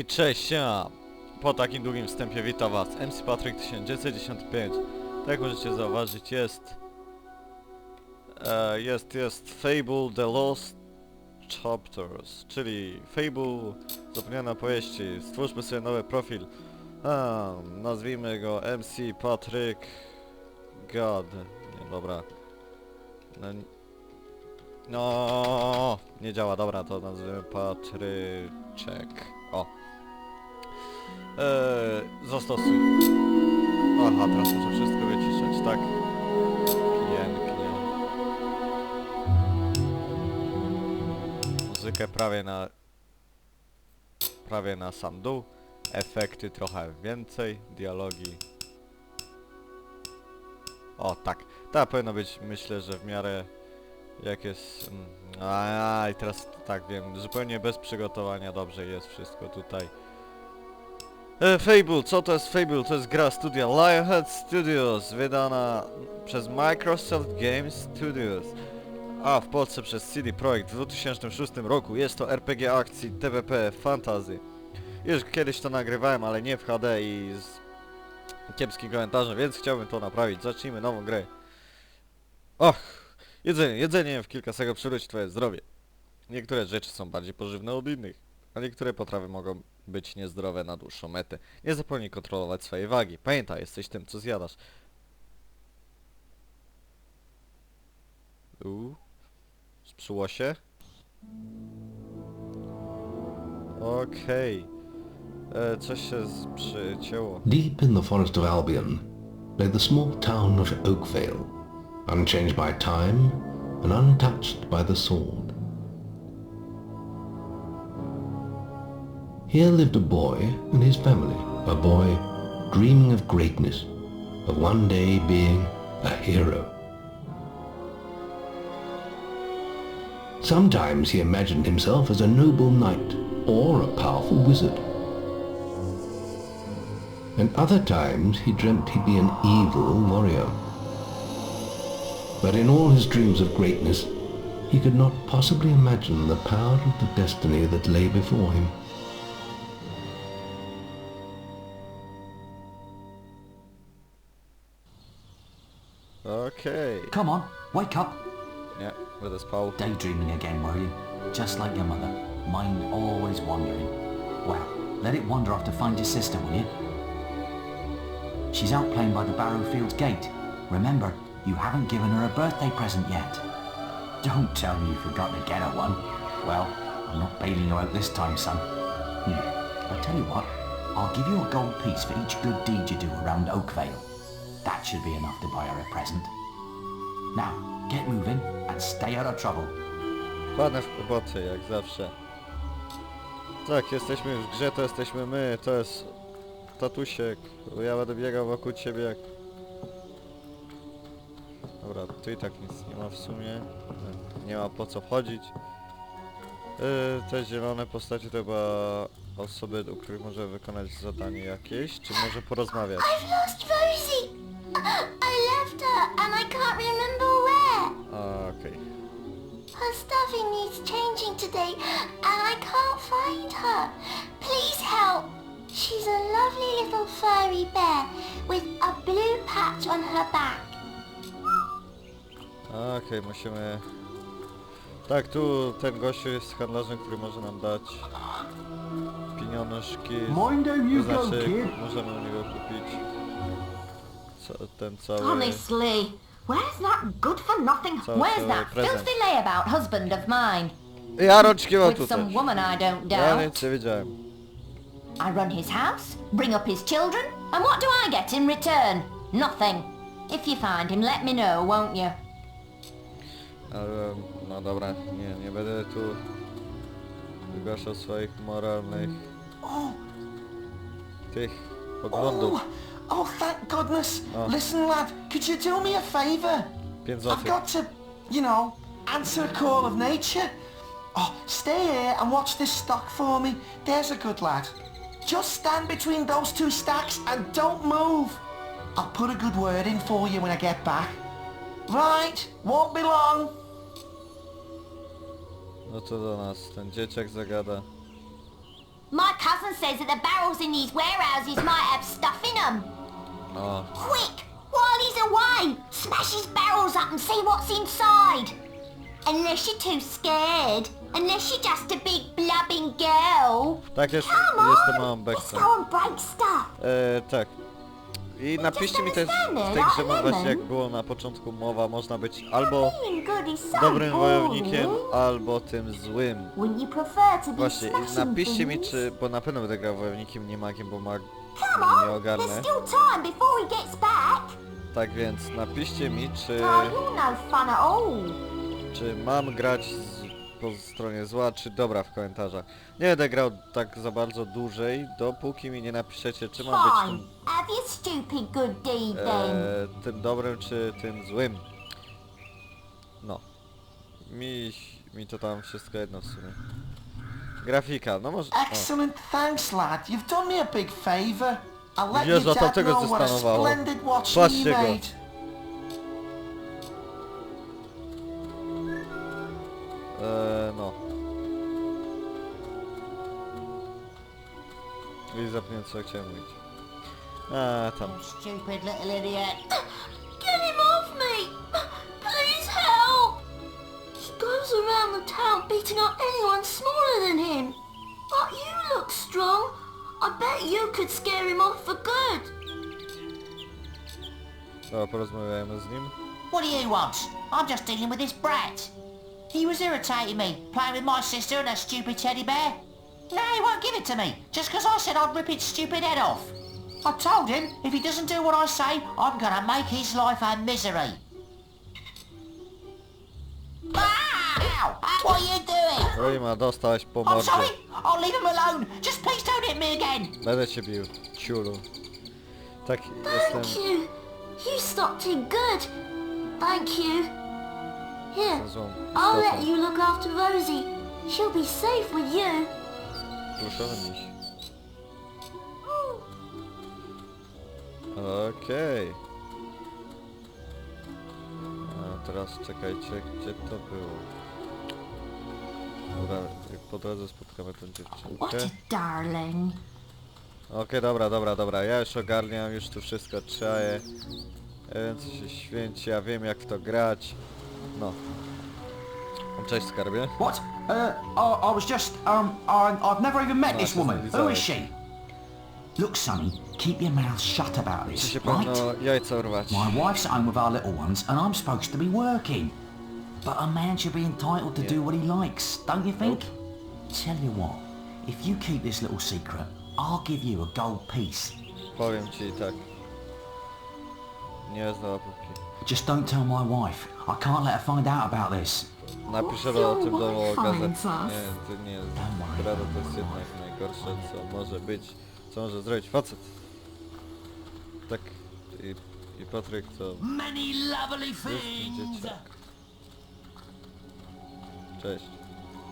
I cześć, siema! Po takim długim wstępie witam was, MC Patryk 1995. Tak jak możecie zauważyć jest... E, jest, jest Fable The Lost Chapters, czyli Fable Zapomniane opowieści. Stwórzmy sobie nowy profil. A, nazwijmy go MC Patryk... God. Nie, dobra. No, no, nie działa, dobra, to nazwijmy Patryczek. Eee, zastosuj. Aha, teraz muszę wszystko wyciszać, tak? Pięknie. Muzykę prawie na... Prawie na sam dół. Efekty trochę więcej. Dialogi. O, tak. Ta powinno być, myślę, że w miarę... Jak jest... mm, A, i teraz tak wiem, zupełnie bez przygotowania dobrze jest wszystko tutaj. E, Fable, co to jest Fable? To jest gra studia Lionhead Studios, wydana przez Microsoft Games Studios, a w Polsce przez CD Projekt w 2006 roku. Jest to RPG akcji TVP Fantasy. Już kiedyś to nagrywałem, ale nie w HD i z kiepskim komentarzem, więc chciałbym to naprawić. Zacznijmy nową grę. Och, jedzenie, jedzenie w kilka sekund przywróci twoje zdrowie. Niektóre rzeczy są bardziej pożywne od innych, a niektóre potrawy mogą być niezdrowe na dłuższą metę. Nie zapomnij kontrolować swojej wagi. Pamiętaj, jesteś tym, co zjadasz. Uuu. Sprzyło się? Okej. E, Coś się z- przycięło. Deep in the forest of Albion lay the small town of Oakvale, unchanged by time and untouched by the sword. Here lived a boy and his family, a boy dreaming of greatness, of one day being a hero. Sometimes he imagined himself as a noble knight or a powerful wizard and other times he dreamt he'd be an evil warrior. But in all his dreams of greatness, he could not possibly imagine the power of the destiny that lay before him. Okej. Come on, wake up. Yeah, with będę spał. Daydreaming again, were you? Just like your mother. Mind always wandering. Well, let it wander off to find your sister, will you? She's out playing by the Barrowfields gate. Remember, you haven't given her a birthday present yet. Don't tell me you forgot to get her one. Well, I'm not bailing you out this time, son. Hmm. I'll tell you what, I'll give you a gold piece for each good deed you do around Oakvale. That should be enough to buy her a present. Now, get moving and stay out of trouble. Ładne w roboty, jak zawsze. Tak, jesteśmy w grze, to jesteśmy my, to jest tatusiek. Ja będę biegał wokół ciebie jak... Dobra, tu i tak nic nie ma w sumie. Nie ma po co wchodzić. Yy, te zielone postacie to chyba osoby, u których może wykonać zadanie jakieś, czy może porozmawiać. I've lost Rosie. Can't remember where. Okej. Her stuffing needs changing today and I can't find her. Please help. She's a lovely little furry bear with a blue patch on her back. Okej, musimy... Tak, tu ten gościu jest handlarzem, który może nam dać pieniążki. Mind how you to go, znaczy, kid. możemy u niego kupić ca ten cały... Honestly, where's that good for nothing? So- where's that present. filthy layabout husband of mine? Ja rączki mam With tutaj. some woman I don't Ja doubt. nic nie wiedziałem. I run his house, bring up his children, and what do I get in return? Nothing. If you find him, let me know, won't you? Ale, no dobra, nie, nie będę tu wygłaszał swoich moralnych mm. tych poglądów. Oh, oh, thank goodness. Oh. Listen, lad, could you do me a favour? I've got to, you know, answer a call of nature. Oh, stay here and watch this stock for me. There's a good lad. Just stand between those two stacks and don't move. I'll put a good word in for you when I get back. Right, won't be long. No to do nas ten dzieciak zagada. My cousin says that the barrels in these warehouses might have stuff in them. No, Quick, while he's away, smash his barrels up and see what's inside. Unless you're too scared. Unless you're just a big blubbing girl. tak jest, Come jestem małą on, let's go and break stuff. E, tak. I napiszcie mi też w tej grze, właśnie jak było na początku mowa, można być albo Being good is so dobrym boring. wojownikiem, albo tym złym. Wouldn't you prefer to be Właśnie, i smashing napiszcie mi things? czy, bo na pewno będę grał wojownikiem, nie magiem, bo mag nie ogarnę. Tak więc napiszcie mi, czy, no all. czy mam grać z, po stronie zła, czy dobra w komentarzach. Nie będę grał tak za bardzo dłużej, dopóki mi nie napiszecie, czy mam być tym, e, tym dobrym, czy tym złym. No. Mi, mi to tam wszystko jedno w sumie. Grafika, no może... O. Excellent, thanks lad. You've done me a big favour. I'll let Jezu, your a dad tamtego know what a splendid watch Patrzcie you go. made. Eee, no. I zapomniałem co chciałem mówić. A tam. Stupid little idiot. Goes around the town beating up anyone smaller than him. But you look strong. I bet you could scare him off for good. Dobra, porozmawiajmy z nim. What do you want? I'm just dealing with this brat. He was irritating me, playing with my sister and that stupid teddy bear. Now he won't give it to me, just 'cause I said I'd rip its stupid head off. I told him if he doesn't do what I say, I'm gonna make his life a misery. Ow! What are you doing? Rima, dostałeś po I'm mordzie. sorry, I'll leave him alone. Just please don't hit me again. Będę cię bił, ciulu. Tak, jestem... Thank you. You stopped him good. Thank you. Here, złą I'll let istotą. you look after Rosie. She'll be safe with you. Ruszony miś. Okej. A teraz czekajcie, gdzie to było? Dobra, jak po drodze spotkamy tę What dziewczynkę. a darling. Okej, dobra, dobra, dobra, ja już ogarniam, już tu wszystko czaję. Więc się święci, ja wiem jak w to grać. No. Cześć skarbie. What? Uh, I, I was just, um, I, I've never even met No, this woman. Who is she? Look, Sonny, keep your mouth shut about Muszę this, się right? pewno jajca urwać. My wife's at home with our little ones, and I'm supposed to be working. But a man should be entitled to do what he likes, don't you think? Tell you what, if you keep this little secret, I'll give you a gold piece. Powiem ci tak. Nie zna łapówki. Just don't tell my wife. I can't let her find out about this. Napiszę do, o tym do Wi-Fi gazet. Nie, to nie jest. Don't worry Rada about to jest jednak najgorsze co może być. Co może zrobić facet. Tak. I, i Patryk to Many lovely jest dzieciak. Cześć.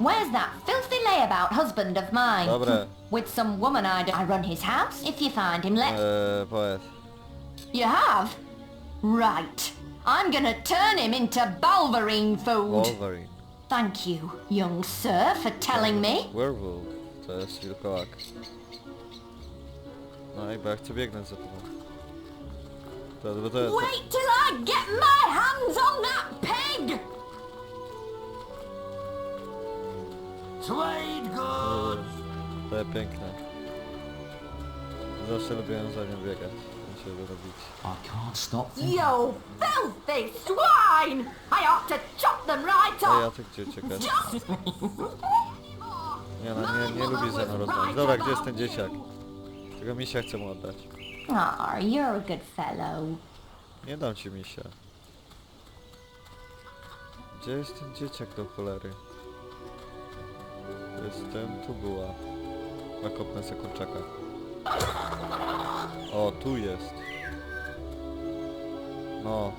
Where's that filthy layabout husband of mine? Dobra. With some woman I I run his house. If you find him, let... Eee, poet. You have? Right. I'm gonna turn him into Bulverine food. Wolverine. Thank you, young sir, for telling me. Werewolf. To jest wilkołak. No i bo ja chcę biegnąć za tobą. To, bo to, to, Wait till I get my hands on piękne. Zawsze lubiłem za nią biegać. Muszę to robić. I can't stop thinking. You filthy swine! I ought to chop them right A ja off! ty gdzie uciekasz? Nie no, nie, nie lubi ze mną rozmawiać. Dobra, gdzie jest ten dzieciak? Tego misia chcę mu oddać. Aw, you're a good fellow. Nie dam ci misia. Gdzie jest ten dzieciak do cholery? Jestem, tu była. Na kopnę se kurczaka. O, tu jest. No.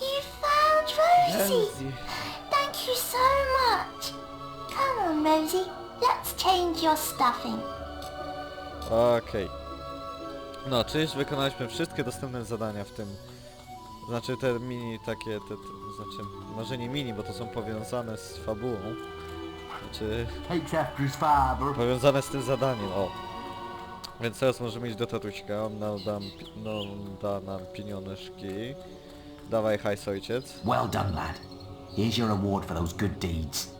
You found Rosie. Thank you so much. Come on, Rosie. Let's change your stuffing. Okej. No, czy już wykonaliśmy wszystkie dostępne zadania w tym... Znaczy te mini takie, te, te, znaczy może nie mini, bo to są powiązane z fabułą. Rzeczy powiązane z tym zadaniem, o. Więc teraz możemy iść do tatuśka, on nam, dam, no, da nam pieniążki. Dawaj hajs ojciec. Well done, lad. Here's your reward for those good deeds.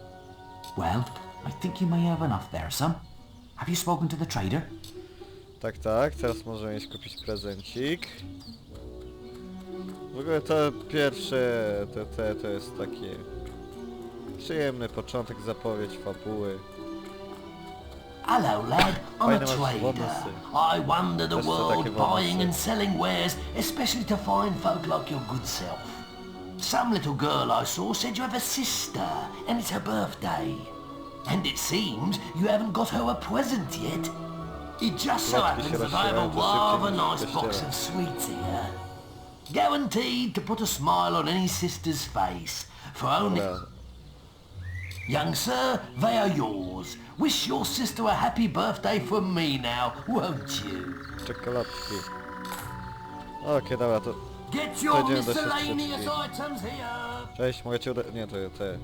Well, I think you may have enough there, son. Have you spoken to the trader? Tak, tak, teraz możemy iść kupić prezencik. W ogóle to pierwsze, te, te, to jest taki przyjemny początek, zapowiedź fabuły. Hello, lad. I'm a Fajne masz trader. włosy. I wander the Też to takie world buying włosy. and selling wares, especially to fine folk like your good self. Some little girl I saw said you have a sister, and it's her birthday. And it seems you haven't got her a present yet. It just so Plotki się happens that I have a to rather szybciej niż nice box kościele. of sweets here. Guaranteed to put a smile on any sister's face. For only... Dobra, Young sir, they are yours. Wish your sister a happy birthday from me now, won't you? czekoladki. Okej, dobra, to... Get your do miscellaneous items here. Cześć, mogę cię uda... Nie, to te...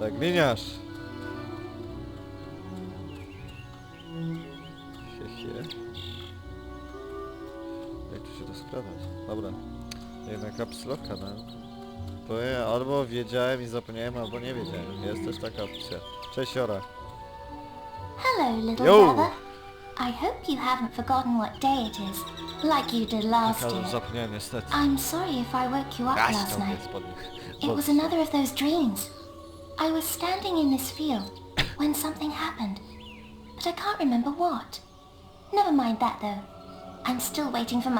Tak, gliniarz! Hehe. Jak tu się to skradać? Dobra. Jednak kapsloka, no. Bo ja albo wiedziałem i zapomniałem, albo nie wiedziałem. Jest też taka opcja. Cześć, Ora. Hello, little Yo. brother. I hope you haven't forgotten what day it is, like you did last year. zapomniałem niestety. I'm sorry if I woke you up last night. It was another of those dreams. I was standing in this field when something happened, but I can't remember what. Never mind that though. I'm still waiting for my